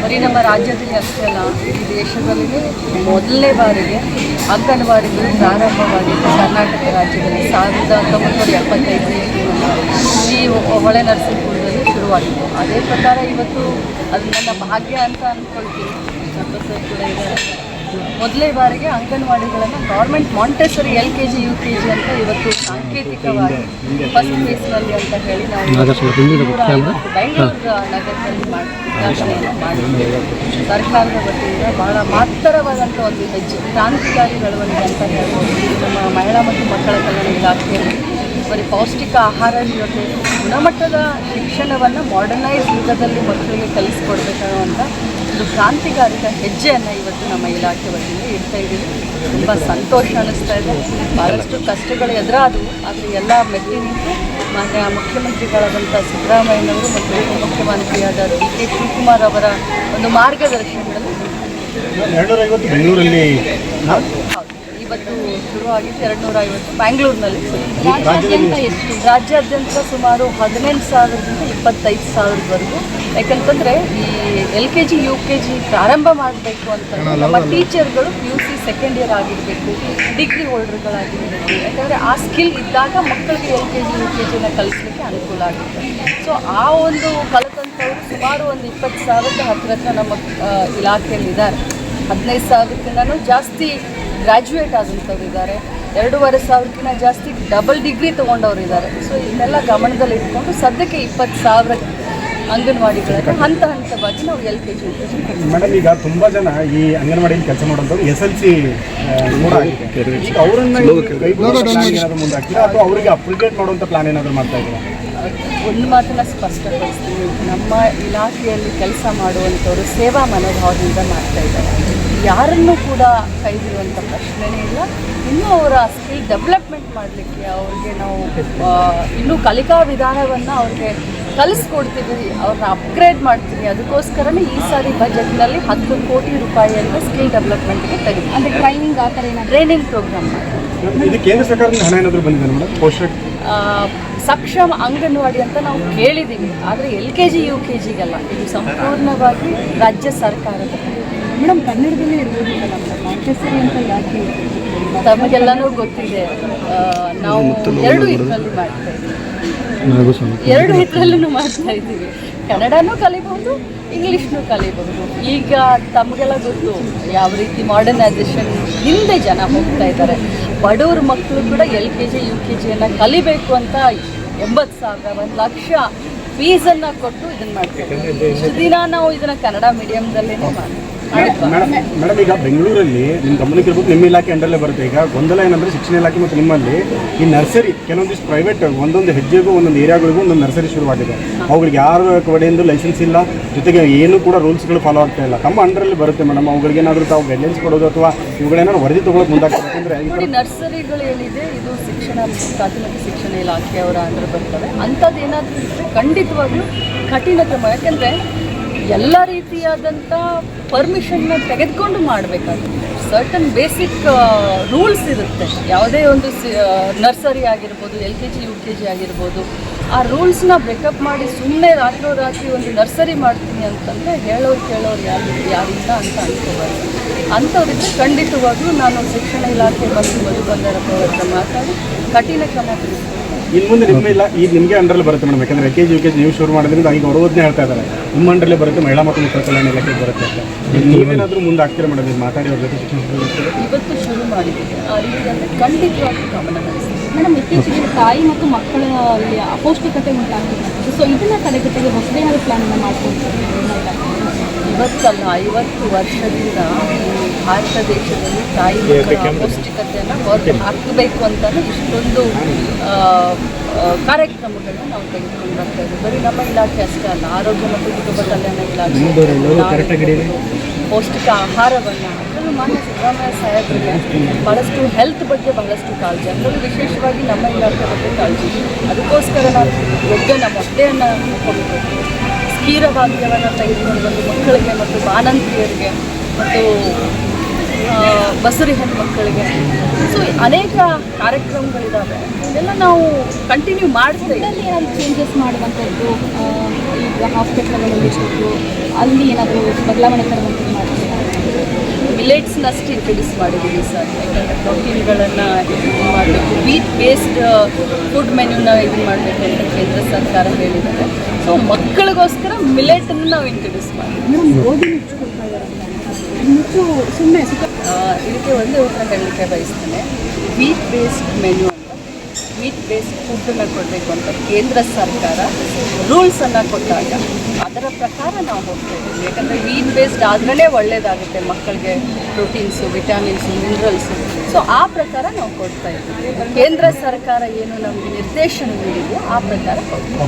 ಬರೀ ನಮ್ಮ ರಾಜ್ಯದಲ್ಲಿ ಅಷ್ಟೇ ಅಲ್ಲ, ಈ ದೇಶದಲ್ಲಿ ಮೊದಲನೇ ಬಾರಿಗೆ ಅಂಗನವಾಡಿಗಳು ಪ್ರಾರಂಭವಾಗಿದ್ದು ಕರ್ನಾಟಕ ರಾಜ್ಯದಲ್ಲಿ ಸಾವಿರದ ಹತ್ತೊಂಬತ್ತು ಎಪ್ಪತ್ತೈದು ಈ ಹೊಳೆ ನರಸಿಂಹಪುರದಲ್ಲಿ ಶುರುವಾಗಿತ್ತು ಅದೇ ಪ್ರಕಾರ ಇವತ್ತು ಅದು ನನ್ನ ಭಾಗ್ಯ ಅಂತ ಅಂದ್ಕೊಳ್ತೀನಿ ಸರ್ ಕೂಡ ಇದ್ದಾರೆ ಮೊದಲೇ ಬಾರಿಗೆ ಅಂಗನವಾಡಿಗಳನ್ನು government Montessori L K G U K G ಅಂತ ಇವತ್ತು ಸಾಂಕೇತಿಕವಾಗಿ ಫಸ್ಟ್ ಫೇಸ್ನಲ್ಲಿ ಅಂತ ಹೇಳಿ ನಾವು ಬೆಂಗಳೂರು ನಗರದಲ್ಲಿ ಮಾಡಿದ್ದೇವೆ ಸರ್ಕಾರದ ವತಿಯಿಂದ ಬಹಳ ಮಹತ್ತರವಾದಂಥ ಒಂದು ಹೆಜ್ಜೆ. ಕ್ರಾಂತಿಕಾರಿ ಬೆಳವಣಿಗೆ ಅಂತ ಹೇಳ್ಬೋದು. ನಮ್ಮ ಮಹಿಳಾ ಮತ್ತು ಮಕ್ಕಳ ಕಲ್ಯಾಣ ಇಲಾಖೆಯಲ್ಲಿ ಬರೀ ಪೌಷ್ಟಿಕ ಆಹಾರ ಜೊತೆ ಗುಣಮಟ್ಟದ ಶಿಕ್ಷಣವನ್ನು ಮಾಡರ್ನೈಸ್ ಯುಗದಲ್ಲಿ ಮಕ್ಕಳಿಗೆ ಕಲಿಸ್ಕೊಡ್ಬೇಕನ್ನುವಂಥ ಒಂದು ಕ್ರಾಂತಿಕಾರಿಕ ಹೆಜ್ಜೆಯನ್ನು ಇವತ್ತು ನಮ್ಮ ಇಲಾಖೆ ವತಿಯಿಂದ ಇಡ್ತಾ ಇದ್ದೀವಿ. ತುಂಬ ಸಂತೋಷ ಅನ್ನಿಸ್ತಾ ಇದೆ. ಬಹಳಷ್ಟು ಕಷ್ಟಗಳು ಎದುರಾದವು. ಆದರೆ ಎಲ್ಲ ಮೆಟ್ಟಿ ನಿಂತು ಮಾನ್ಯ ಮುಖ್ಯಮಂತ್ರಿಗಳಾದಂಥ ಸಿದ್ದರಾಮಯ್ಯನವರು ಮತ್ತು ಉಪಮುಖ್ಯಮಂತ್ರಿಯಾದ ಡಿ ಕೆ ಶಿವಕುಮಾರ್ ಅವರ ಒಂದು ಮಾರ್ಗದರ್ಶನದಲ್ಲಿ ಎರಡುನೂರ ಐವತ್ತು ಶುರುವಾಗಿತ್ತು ಇವತ್ತು ಶುರುವಾಗಿದ್ದು ಎರಡು ನೂರ ಐವತ್ತು ಬ್ಯಾಂಗ್ಳೂರಿನಲ್ಲಿ ರಾಜ್ಯಾದ್ಯಂತ ಎಷ್ಟು? ರಾಜ್ಯಾದ್ಯಂತ ಸುಮಾರು ಹದಿನೆಂಟು ಸಾವಿರದಿಂದ ಇಪ್ಪತ್ತೈದು ಸಾವಿರದವರೆಗೂ. ಯಾಕಂತಂದರೆ ಈ L K G U K G ಪ್ರಾರಂಭ ಮಾಡಬೇಕು ಅಂತ ನಮ್ಮ ಟೀಚರ್ಗಳು P U C second year ಆಗಿರಬೇಕು ಡಿಗ್ರಿ ಹೋಲ್ಡರ್ಗಳಾಗಿರಬೇಕು ಯಾಕಂದರೆ ಆ ಸ್ಕಿಲ್ ಇದ್ದಾಗ ಮಕ್ಕಳಿಗೆ L K G U K ಜಿನ ಕಲಿಸ್ಲಿಕ್ಕೆ ಅನುಕೂಲ ಆಗುತ್ತೆ. ಸೊ ಆ ಒಂದು ಕಲಿತಂಥವ್ರು ಸುಮಾರು ಒಂದು ಇಪ್ಪತ್ತು ಸಾವಿರದ ಹತ್ತಿರ ಹತ್ರ ನಮ್ಮ ಇಲಾಖೆಯಲ್ಲಿದ್ದಾರೆ. ಹದಿನೈದು ಸಾವಿರಕ್ಕಿಂತನೂ ಜಾಸ್ತಿ ಗ್ರ್ಯಾಜುಯೇಟ್ ಆದಂಥವ್ರು ಇದ್ದಾರೆ ಎರಡೂವರೆ ಸಾವಿರಕ್ಕಿಂತ ಜಾಸ್ತಿ ಡಬಲ್ ಡಿಗ್ರಿ ತೊಗೊಂಡವ್ರು ಇದ್ದಾರೆ ಸೊ ಇದನ್ನೆಲ್ಲ ಗಮನದಲ್ಲಿ ಇಟ್ಕೊಂಡು ಸದ್ಯಕ್ಕೆ ಇಪ್ಪತ್ತು ಸಾವಿರ ಅಂಗನವಾಡಿಗಳಲ್ಲಿ ಹಂತ ಹಂತವಾಗಿ ನಾವು ಎಲ್ ಕೆ ಜಿ ಮೇಡಮ್ ಈಗ ತುಂಬ ಜನ ಈ ಅಂಗನವಾಡಿಯಲ್ಲಿ ಕೆಲಸ ಮಾಡೋದು ಎಸ್ ಎಲ್ ಸಿ ಅವರನ್ನ ಏನಾದ್ರು ಮುಂದೆ ಹಾಕ್ತೀರಾ ಅಥವಾ ಅವರಿಗೆ ಅಪ್ರಿಡೇಟ್ ಮಾಡುವಂಥ ಪ್ಲಾನ್ ಏನಾದರೂ ಮಾಡ್ತಾ ಇದ್ದೀರಾ? ಒಂದು ಮಾತನ್ನ ಸ್ಪಷ್ಟಪಡಿಸ್ತೀನಿ. ನಮ್ಮ ಇಲಾಖೆಯಲ್ಲಿ ಕೆಲಸ ಮಾಡುವಂಥವ್ರು ಸೇವಾ ಮನೋಭಾವದಿಂದ ಮಾಡ್ತಾ ಇದ್ದಾರೆ. ಯಾರನ್ನೂ ಕೂಡ ಕೈ ಬಿಡುವಂಥ ಪ್ರಶ್ನೆನೇ ಇಲ್ಲ. ಇನ್ನೂ ಅವರ ಸ್ಕಿಲ್ ಡೆವಲಪ್ಮೆಂಟ್ ಮಾಡಲಿಕ್ಕೆ ಅವ್ರಿಗೆ ನಾವು ಇನ್ನೂ ಕಲಿಕಾ ವಿಧಾನವನ್ನು ಅವ್ರಿಗೆ ಕಲಿಸ್ಕೊಡ್ತೀವಿ ಅವ್ರನ್ನ ಅಪ್ಗ್ರೇಡ್ ಮಾಡ್ತೀವಿ. ಅದಕ್ಕೋಸ್ಕರನೇ ಈ ಸಾರಿ ಬಜೆಟ್ನಲ್ಲಿ ಹತ್ತು ಕೋಟಿ ರೂಪಾಯಿಯನ್ನು ಸ್ಕಿಲ್ ಡೆವಲಪ್ಮೆಂಟ್ಗೆ ತೆಗೆದು ಅಂದರೆ ಟ್ರೈನಿಂಗ್ ಆ ಥರ ಏನಾದರೂ? ಟ್ರೈನಿಂಗ್ ಪ್ರೋಗ್ರಾಮ್ ಮಾಡಿ. ಇದು ಕೇಂದ್ರ ಸರ್ಕಾರದಿಂದ ಹಣ ಏನಾದ್ರು ಬಂದಿದೆ ಮೇಡಮ್? ಪೋಷಕ್ ಸಕ್ಷಮ ಅಂಗನವಾಡಿ ಅಂತ ನಾವು ಕೇಳಿದ್ದೀವಿ ಆದರೆ L K G U K ಜಿಗೆಲ್ಲ ಇದು ಸಂಪೂರ್ಣವಾಗಿ ರಾಜ್ಯ ಸರ್ಕಾರದ ಮೇಡಮ್ ಕನ್ನಡದಲ್ಲೇ ನಮ್ಮ ಮಾಂಟೆಸರಿ ಅಂತ ಯಾಕೆ ತಮಗೆಲ್ಲನೂ ಗೊತ್ತಿದೆ. ನಾವು ಎರಡು ಇದರಲ್ಲಿ ಮಾಡ್ತಾ ಇದ್ದೀವಿ. ಎರಡು ಇದರಲ್ಲೂ ಮಾಡ್ತಾ ಇದ್ದೀವಿ. ಕನ್ನಡನೂ ಕಲಿಬಹುದು ಇಂಗ್ಲೀಷ್ನೂ ಕಲಿಬಹುದು. ಈಗ ತಮಗೆಲ್ಲ ಗೊತ್ತು ಯಾವ ರೀತಿ ಮಾಡರ್ನೈಸೇಷನ್ ಹಿಂದೆ ಜನ ಹೋಗ್ತಾ ಇದ್ದಾರೆ. ಬಡವ್ರ ಮಕ್ಕಳು ಕೂಡ L K G U K ಜಿಯನ್ನು ಕಲಿಬೇಕು ಅಂತ ಎಂಬತ್ತು ಸಾವಿರ ಒಂದು ಲಕ್ಷ ಫೀಸನ್ನು ಕೊಟ್ಟು ಇದನ್ನು ಮಾಡ್ತೀವಿ ಇಷ್ಟು ದಿನ ನಾವು ಇದನ್ನು ಕನ್ನಡ ಮೀಡಿಯಮ್ದಲ್ಲೇ ಮಾಡಿ ಮೇಡಮ್ ಮೇಡಮ್ ಈಗ ಬೆಂಗಳೂರಲ್ಲಿ ನಿಮ್ಮ ಗಮನಕ್ಕೆ ಇರ್ಬೋದು ನಿಮ್ಮ ಇಲಾಖೆ ಅಂಡರ್ಲೇ ಬರುತ್ತೆ. ಈಗ ಗೊಂದಲ ಏನಂದ್ರೆ ಶಿಕ್ಷಣ ಇಲಾಖೆ ಮತ್ತು ನಿಮ್ಮಲ್ಲಿ ಈ ನರ್ಸರಿ ಕೆಲವೊಂದಿಷ್ಟು ಪ್ರೈವೇಟ್ ಒಂದೊಂದು ಹೆಜ್ಜೆಗೂ ಒಂದೊಂದು ಏರಿಯಾಗಳಿಗೂ ಒಂದೊಂದು ನರ್ಸರಿ ಶುರುವಾಗಿದೆ. ಅವುಗಳಿಗೆ ಯಾರು ಕಡೆಯಿಂದ ಲೈಸೆನ್ಸ್ ಇಲ್ಲ. ಜೊತೆಗೆ ಏನು ಕೂಡ ರೂಲ್ಸ್ಗಳು ಫಾಲೋ ಆಗ್ತಾ ಇಲ್ಲ. ತಮ್ಮ ಅಂಡರಲ್ಲಿ ಬರುತ್ತೆ ಮೇಡಮ್. ಅವುಗಳಿಗೆ ಏನಾದರೂ ತಾವು ಗೈಡ್ಲೈನ್ಸ್ ಕೊಡೋದು ಅಥವಾ ಇವುಗಳೇನಾದ್ರು ವರದಿ ತಗೊಳ್ಳೋಕೆ ಮುಂದಾಗ್ತದೆ ಯಾಕಂದರೆ ನರ್ಸರಿಗಳು ಏನಿದೆ ಇದು ಶಿಕ್ಷಣ ಪ್ರಾಥಮಿಕ ಶಿಕ್ಷಣ ಇಲಾಖೆಯವರ ಅಂದ್ರೆ ಬರ್ತವೆ. ಅಂಥದ್ದು ಏನಾದರೂ ಇದ್ದರೆ ಖಂಡಿತವಾಗ್ಲೂ ಕಠಿಣ ಕ್ರಮ. ಯಾಕೆಂದರೆ ಎಲ್ಲ ರೀತಿಯಾದಂಥ ಪರ್ಮಿಷನ್ನ ತೆಗೆದುಕೊಂಡು ಮಾಡಬೇಕಾಗುತ್ತೆ. ಸರ್ಟನ್ ಬೇಸಿಕ್ ರೂಲ್ಸ್ ಇರುತ್ತೆ. ಯಾವುದೇ ಒಂದು ನರ್ಸರಿ ಆಗಿರ್ಬೋದು L K G U K G ಆಗಿರ್ಬೋದು, ಆ ರೂಲ್ಸ್ನ ಬ್ರೇಕಪ್ ಮಾಡಿ ಸುಮ್ಮನೆ ರಾತ್ರೋರಾತ್ರಿ ಒಂದು ನರ್ಸರಿ ಮಾಡ್ತೀನಿ ಅಂತಂದರೆ ಹೇಳೋರು ಕೇಳೋರು ಯಾರು, ಯಾರಿಂದ ಅಂತ ಅನ್ಕೋಬಾರ್ದು. ಅಂಥವ್ರಿಗೆ ಖಂಡಿತವಾಗ್ಲೂ ನಾನು ಶಿಕ್ಷಣ ಇಲಾಖೆ ಬಗ್ಗೆ ಮಧುಬಂಧರಪ್ಪ ಅವ್ರ ಹತ್ರ ಮಾತಾಡಿ, ಕಠಿಣ ಕ್ರಮ ಇನ್ನು ಮುಂದೆ ನಿಮ್ಮ ಇಲ್ಲ ಈಗ ನಿಮಗೆ ಅಂಡರಲ್ಲಿ ಬರುತ್ತೆ ಮೇಡಮ್ ಯಾಕಂದರೆ K G U K G ನೀವು ಶುರು ಮಾಡಿದ್ರಿಂದ ಈಗ ಅವ್ರದ್ದೇ ಹೇಳ್ತಾ ಇದ್ದಾರೆ. ನಿಮ್ಮ ಅಂಡರಲ್ಲೇ ಬರುತ್ತೆ, ಮಹಿಳಾ ಮತ್ತು ಮಕ್ಕಳ ಕಲ್ಯಾಣ ಇಲಾಖೆ ಬರುತ್ತೆ ಅಂತ. ಈಗ ನೀವೇನಾದರೂ ಮುಂದೆ ಆಗ್ತೀರಾ ಮೇಡಮ್ ಇದು ಮಾತಾಡಿ ಅವ್ರ ಜೊತೆ ಶಿಕ್ಷಣ ಇವತ್ತು ಶುರು ಅಂದರೆ ಖಂಡಿತವಾಗಿ ಗಮನ ಮೇಡಮ್, ಇತ್ತೀಚೆಗೆ ತಾಯಿ ಮತ್ತು ಮಕ್ಕಳಲ್ಲಿ ಅಪೌಷ್ಟಿಕತೆ ಉಂಟಾಗ್ತಿದೆ. ಸೊ ಇದನ್ನ ತಡೆಗಟ್ಟಿಗೆ ಹೊಸದೇನಾದ್ರು ಪ್ಲಾನ್ ಮಾಡ್ಕೊಳ್ತೀವಿ ಇವತ್ತಲ್ಲ ಐವತ್ತು ವರ್ಷದಿಂದ ಭಾರತ ದೇಶದಲ್ಲಿ ತಾಯಿ ಪೌಷ್ಟಿಕತೆಯನ್ನು ಹೊರತು ಹಾಕಬೇಕು ಅಂತಲೇ ಇಷ್ಟೊಂದು ಕಾರ್ಯಕ್ರಮಗಳನ್ನ ನಾವು ತೆಗೆದುಕೊಂಡು ಬರ್ತಾ ಇದ್ದೀವಿ. ಬರೀ ನಮ್ಮ ಇಲಾಖೆ ಅಷ್ಟೇ ಅಲ್ಲ ಆರೋಗ್ಯ ಮತ್ತು ಕುಟುಂಬ ಕಲ್ಯಾಣ ಇಲಾಖೆ ಪೌಷ್ಟಿಕ ಆಹಾರವನ್ನು ಅದರಲ್ಲೂ ಮಾನ್ಯ ಸಿದ್ದರಾಮಯ್ಯ ಸಾಹೇಬರಿಗೆ ಬಹಳಷ್ಟು ಹೆಲ್ತ್ ಬಗ್ಗೆ ಬಹಳಷ್ಟು ಕಾಳಜಿ. ಅದರಲ್ಲೂ ವಿಶೇಷವಾಗಿ ನಮ್ಮ ಇಲಾಖೆ ಬಗ್ಗೆ ಕಾಳಜಿ. ಅದಕ್ಕೋಸ್ಕರ ನಾವು ನಮ್ಮ ಮೊಟ್ಟೆಯನ್ನು ಕೊಡಬೇಕು ಕ್ಷೀರಭಾಗ್ಯವನ್ನು ತೆಗೆದುಕೊಂಡು ಬಂದು ಮಕ್ಕಳಿಗೆ ಮತ್ತು ಬಾಣಂತಿಯರಿಗೆ ಮತ್ತು ಬಸರಿ ಹೆಣ್ಣು ಮಕ್ಕಳಿಗೆ. ಸೊ ಅನೇಕ ಕಾರ್ಯಕ್ರಮಗಳಿದ್ದಾವೆ ಇದೆಲ್ಲ ನಾವು ಕಂಟಿನ್ಯೂ ಮಾಡ್ತಾ ಏನಾದರೂ ಚೇಂಜಸ್ ಮಾಡುವಂಥದ್ದು ಈಗ ಹಾಸ್ಪಿಟ್ಲ್ಗಳಲ್ಲಿ ಅಲ್ಲಿ ಏನಾದರೂ ಬದಲಾವಣೆ ತರುವಂಥದ್ದು ಮಿಲೆಟ್ಸ್ನಷ್ಟು ಇಂಟ್ರೊಡ್ಯೂಸ್ ಮಾಡಿದ್ದೀವಿ ಸರ್ ಯಾಕಂದರೆ ಪ್ರೋಟೀನ್ಗಳನ್ನು ಇದು ಮಾಡಬೇಕು. ವೀಟ್ ಬೇಸ್ಡ್ ಫುಡ್ ಮೆನ್ಯೂನ ಇದು ಮಾಡಬೇಕು ಅಂತ ಕೇಂದ್ರ ಸರ್ಕಾರ ಹೇಳಿದ್ದಾರೆ. ಸೊ ಮಕ್ಕಳಿಗೋಸ್ಕರ ಮಿಲೆಟನ್ನು ನಾವು ಇಂಟ್ರೊಡ್ಯೂಸ್ ಮಾಡಿದ್ದೀವಿ ಇದಕ್ಕೆ ಒಂದೇ ಉತ್ತರ ಹೇಳಲಿಕ್ಕೆ ಬಯಸ್ತೇನೆ. ವೀಟ್ ಬೇಸ್ಡ್ ಮೆನ್ಯೂ ಅಂತ ಬೇಸ್ ಫುಡ್ಡನ್ನು ಕೊಡಬೇಕು ಅಂತ ಕೇಂದ್ರ ಸರ್ಕಾರ ರೂಲ್ಸನ್ನು ಕೊಟ್ಟಾಗ. ಅದರ ಪ್ರಕಾರ ನಾವು ಹೋಗ್ತಾ ಇದ್ದೀವಿ ಯಾಕಂದರೆ ಮೀಟ್ ಬೇಸ್ಡ್ ಆದ್ರೇ ಒಳ್ಳೆಯದಾಗುತ್ತೆ ಮಕ್ಕಳಿಗೆ ಪ್ರೋಟೀನ್ಸು ವಿಟಮಿನ್ಸು ಮಿನರಲ್ಸು ಸೊ ಆ ಪ್ರಕಾರ ನಾವು ಕೊಡ್ತಾ ಇದ್ದೀವಿ. ಕೇಂದ್ರ ಸರ್ಕಾರ ಏನು ನಮಗೆ ನಿರ್ದೇಶನ ನೀಡಿದೆಯೋ ಆ ಪ್ರಕಾರ ಕೊಡ್ತೀವಿ.